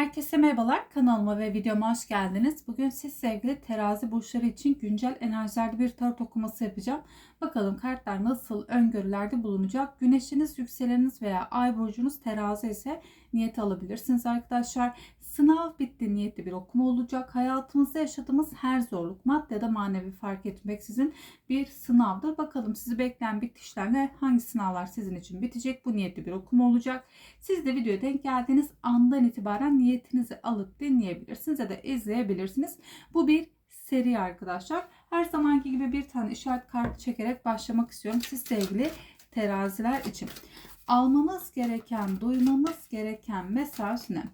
Herkese merhabalar. Kanalıma ve videoma hoş geldiniz. Bugün siz sevgili terazi burçları için güncel enerjilerde bir tarot okuması yapacağım. Bakalım kartlar nasıl öngörülerde bulunacak. Güneşiniz, yükseleniniz veya ay burcunuz terazi ise niyet alabilirsiniz arkadaşlar. Sınav bitti niyetli bir okuma olacak. Hayatımızda yaşadığımız her zorluk madde ya da manevi fark etmeksizin bir sınavdır. Bakalım sizi bekleyen bitişler ne? Hangi sınavlar sizin için bitecek? Bu niyetli bir okuma olacak. Siz de videoya denk geldiğiniz andan itibaren niyetinizi alıp dinleyebilirsiniz ya da izleyebilirsiniz. Bu bir seri arkadaşlar. Her zamanki gibi bir tane işaret kartı çekerek başlamak istiyorum. Siz sevgili teraziler için. Almanız gereken, duymamız gereken mesaj ne?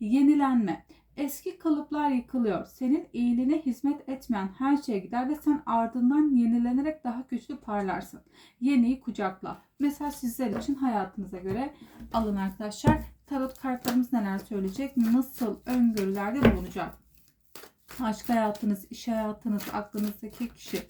Yenilenme. Eski kalıplar yıkılıyor. Senin iyiliğine hizmet etmeyen her şey gider ve sen ardından yenilenerek daha güçlü parlarsın. Yeniyi kucakla. Mesaj sizler için hayatınıza göre alın arkadaşlar. Tarot kartlarımız neler söyleyecek? Nasıl öngörülerde bulunacak? Aşk hayatınız, iş hayatınız, aklınızdaki kişi,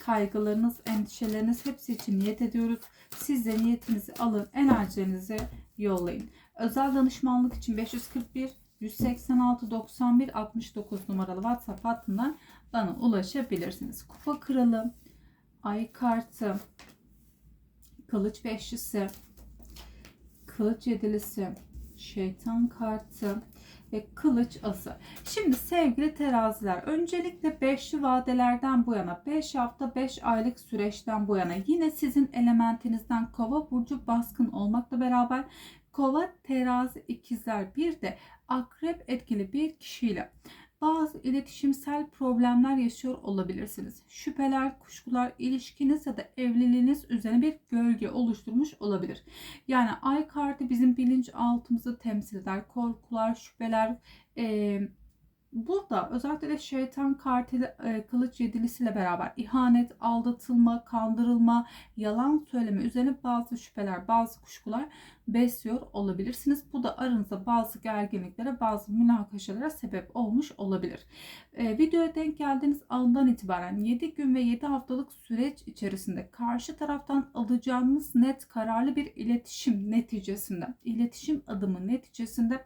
kaygılarınız, endişeleriniz hepsi için niyet ediyoruz. Siz de niyetinizi alın, enerjilerinizi yollayın. Özel danışmanlık için 541 186 91 69 numaralı WhatsApp hattından bana ulaşabilirsiniz. Kupa kralı, ay kartı, kılıç beşlisi, kılıç yedilisi, şeytan kartı ve kılıç ası. Şimdi sevgili teraziler öncelikle beşli vadelerden bu yana 5 hafta 5 aylık süreçten bu yana yine sizin elementinizden kova burcu baskın olmakla beraber kova terazi ikizler bir de akrep etkili bir kişiyle bazı iletişimsel problemler yaşıyor olabilirsiniz. Şüpheler, kuşkular, ilişkiniz ya da evliliğiniz üzerine bir gölge oluşturmuş olabilir. Yani ay kartı bizim bilinçaltımızı temsil eder. Korkular, şüpheler, e, Burada özellikle şeytan karteli e, kılıç yedilisiyle beraber ihanet, aldatılma, kandırılma, yalan söyleme üzerine bazı şüpheler, bazı kuşkular besliyor olabilirsiniz. Bu da aranızda bazı gerginliklere, bazı münakaşalara sebep olmuş olabilir. E, videoya denk geldiğiniz andan itibaren 7 gün ve 7 haftalık süreç içerisinde karşı taraftan alacağınız net kararlı bir iletişim neticesinde, iletişim adımı neticesinde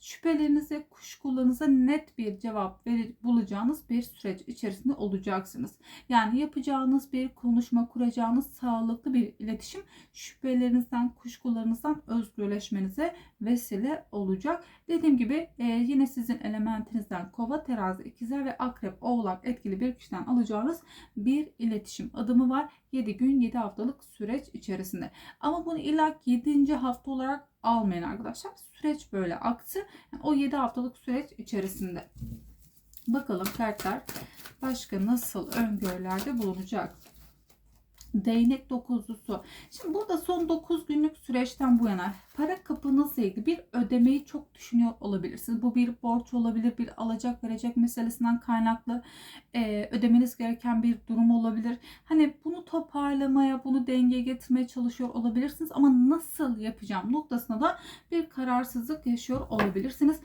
şüphelerinize, kuşkularınıza net bir cevap verip bulacağınız bir süreç içerisinde olacaksınız. Yani yapacağınız bir konuşma, kuracağınız sağlıklı bir iletişim şüphelerinizden, kuşkularınızdan özgürleşmenize vesile olacak. Dediğim gibi e, yine sizin elementinizden kova, terazi, ikizler ve akrep, oğlak etkili bir kişiden alacağınız bir iletişim adımı var. 7 gün 7 haftalık süreç içerisinde. Ama bunu illa 7. hafta olarak almayın arkadaşlar. Süreç böyle aktı. Yani o 7 haftalık süreç içerisinde. Bakalım kartlar başka nasıl öngörülerde bulunacak. Değnek dokuzlusu. Şimdi burada son 9 günlük süreçten bu yana para kapınızla ilgili bir ödemeyi çok düşünüyor olabilirsiniz. Bu bir borç olabilir, bir alacak verecek meselesinden kaynaklı e, ödemeniz gereken bir durum olabilir. Hani bunu toparlamaya, bunu dengeye getirmeye çalışıyor olabilirsiniz ama nasıl yapacağım noktasında da bir kararsızlık yaşıyor olabilirsiniz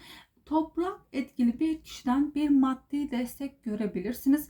toprak etkili bir kişiden bir maddi destek görebilirsiniz.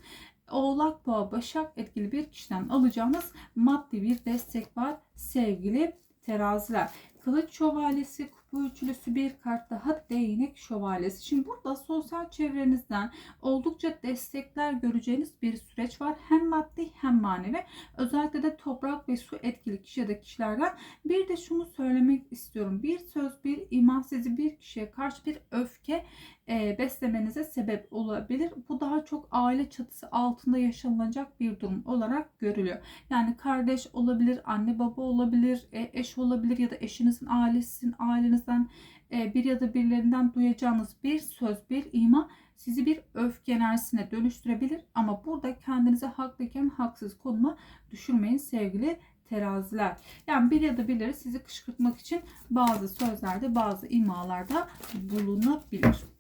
Oğlak, Boğa, Başak etkili bir kişiden alacağınız maddi bir destek var sevgili teraziler. Kılıç şövalyesi, kupa üçlüsü bir kart daha değnek şövalyesi. Şimdi burada sosyal çevrenizden oldukça destekler göreceğiniz bir süreç var. Hem maddi hem manevi. Özellikle de toprak ve su etkili kişi ya da kişilerden. Bir de şunu söylemek istiyorum. Bir söz, bir iman sizi bir kişiye karşı bir öfke e, beslemenize sebep olabilir. Bu daha çok aile çatısı altında yaşanılacak bir durum olarak görülüyor. Yani kardeş olabilir, anne baba olabilir, e, eş olabilir ya da eşinizin ailesinin ailenizden e, bir ya da birilerinden duyacağınız bir söz, bir ima sizi bir öfke enerjisine dönüştürebilir. Ama burada kendinize haklıyken haksız konuma düşürmeyin sevgili teraziler. Yani bir ya da birileri sizi kışkırtmak için bazı sözlerde, bazı imalarda bulunabilir.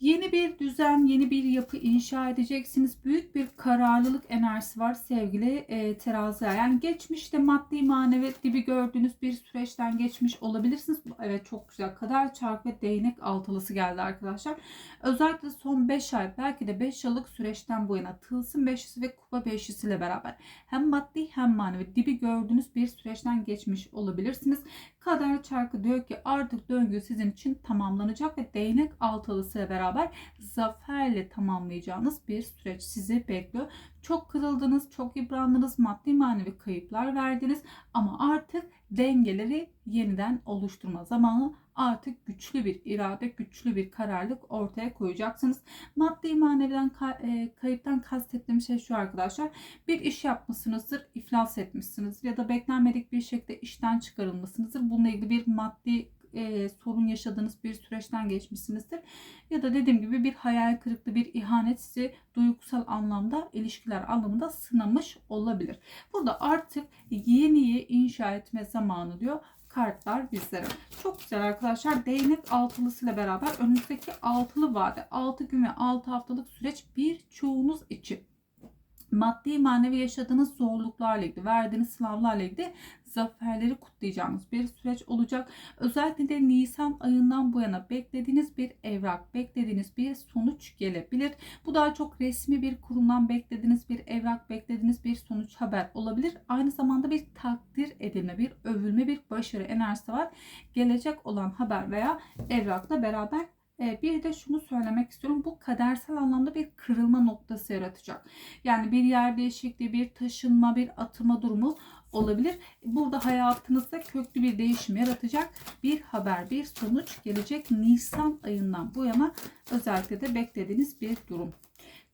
Yeni bir düzen, yeni bir yapı inşa edeceksiniz. Büyük bir kararlılık enerjisi var sevgili e, teraziler. Yani geçmişte maddi manevi dibi gördüğünüz bir süreçten geçmiş olabilirsiniz. Evet çok güzel. Kader çark ve değnek altılısı geldi arkadaşlar. Özellikle son 5 ay belki de 5 yıllık süreçten bu yana tılsım beşlisi ve kupa beşlisi ile beraber hem maddi hem manevi dibi gördüğünüz bir süreçten geçmiş olabilirsiniz. Kader çarkı diyor ki artık döngü sizin için tamamlanacak ve değnek altılısı ile beraber zaferle tamamlayacağınız bir süreç sizi bekliyor. Çok kırıldınız, çok yıprandınız, maddi manevi kayıplar verdiniz ama artık dengeleri yeniden oluşturma zamanı artık güçlü bir irade, güçlü bir kararlılık ortaya koyacaksınız. Maddi maneviden e, kayıptan kastettiğim şey şu arkadaşlar. Bir iş yapmışsınızdır, iflas etmişsinizdir ya da beklenmedik bir şekilde işten çıkarılmışsınızdır. Bununla ilgili bir maddi e, sorun yaşadığınız bir süreçten geçmişsinizdir. Ya da dediğim gibi bir hayal kırıklığı, bir ihanet sizi duygusal anlamda, ilişkiler anlamında sınamış olabilir. Burada artık yeniyi inşa etme zamanı diyor kartlar bizlere. Çok güzel arkadaşlar. Değnek altılısıyla beraber önümüzdeki altılı vade, 6 gün ve 6 haftalık süreç birçoğunuz için maddi manevi yaşadığınız zorluklarla ilgili, verdiğiniz sınavlarla ilgili zaferleri kutlayacağımız bir süreç olacak. Özellikle de Nisan ayından bu yana beklediğiniz bir evrak, beklediğiniz bir sonuç gelebilir. Bu daha çok resmi bir kurumdan beklediğiniz bir evrak, beklediğiniz bir sonuç haber olabilir. Aynı zamanda bir takdir edilme, bir övülme, bir başarı enerjisi var. Gelecek olan haber veya evrakla beraber bir de şunu söylemek istiyorum. Bu kadersel anlamda bir kırılma noktası yaratacak. Yani bir yer değişikliği, bir taşınma, bir atılma durumu olabilir. Burada hayatınızda köklü bir değişim yaratacak bir haber, bir sonuç gelecek Nisan ayından bu yana özellikle de beklediğiniz bir durum.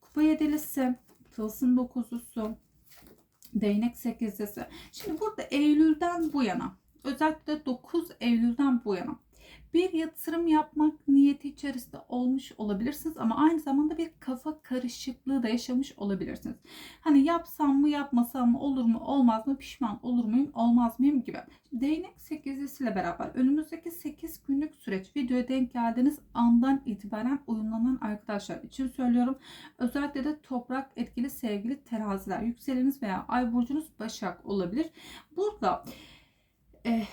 Kupa yedilisi, tılsım dokuzusu, değnek sekizlisi. Şimdi burada Eylül'den bu yana özellikle 9 Eylül'den bu yana bir yatırım yapmak niyeti içerisinde olmuş olabilirsiniz ama aynı zamanda bir kafa karışıklığı da yaşamış olabilirsiniz. Hani yapsam mı yapmasam mı olur mu olmaz mı pişman olur muyum olmaz mıyım gibi. Değnek 8'lisiyle beraber önümüzdeki 8 günlük süreç videoya denk geldiğiniz andan itibaren uyumlanan arkadaşlar için söylüyorum. Özellikle de toprak etkili sevgili teraziler yükseleniz veya ay burcunuz başak olabilir. Burada eh,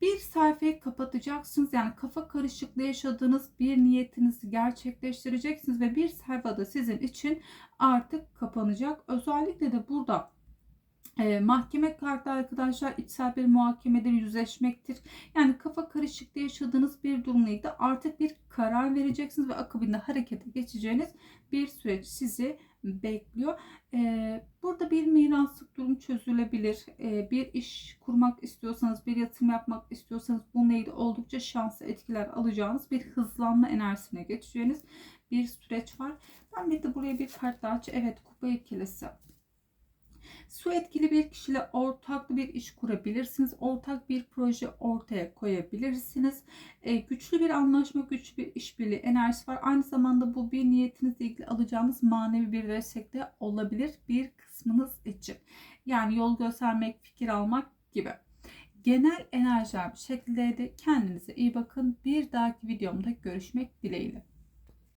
bir sayfayı kapatacaksınız. Yani kafa karışıklığı yaşadığınız bir niyetinizi gerçekleştireceksiniz ve bir sayfada sizin için artık kapanacak. Özellikle de burada e, mahkeme kartı arkadaşlar içsel bir muhakemedir, yüzleşmektir. Yani kafa karışıklığı yaşadığınız bir durumla ilgili artık bir karar vereceksiniz ve akabinde harekete geçeceğiniz bir süreç sizi bekliyor. Ee, burada bir miraslık durum çözülebilir. Ee, bir iş kurmak istiyorsanız, bir yatırım yapmak istiyorsanız bu neydi? Oldukça şanslı etkiler alacağınız bir hızlanma enerjisine geçeceğiniz bir süreç var. Ben bir de buraya bir kart daha. Evet kupa ikilisi. Su etkili bir kişiyle ortaklı bir iş kurabilirsiniz. Ortak bir proje ortaya koyabilirsiniz. E, güçlü bir anlaşma, güçlü bir işbirliği enerjisi var. Aynı zamanda bu bir niyetinizle ilgili alacağınız manevi bir destek de olabilir bir kısmınız için. Yani yol göstermek, fikir almak gibi. Genel enerjiler bir şekilde de kendinize iyi bakın. Bir dahaki videomda görüşmek dileğiyle.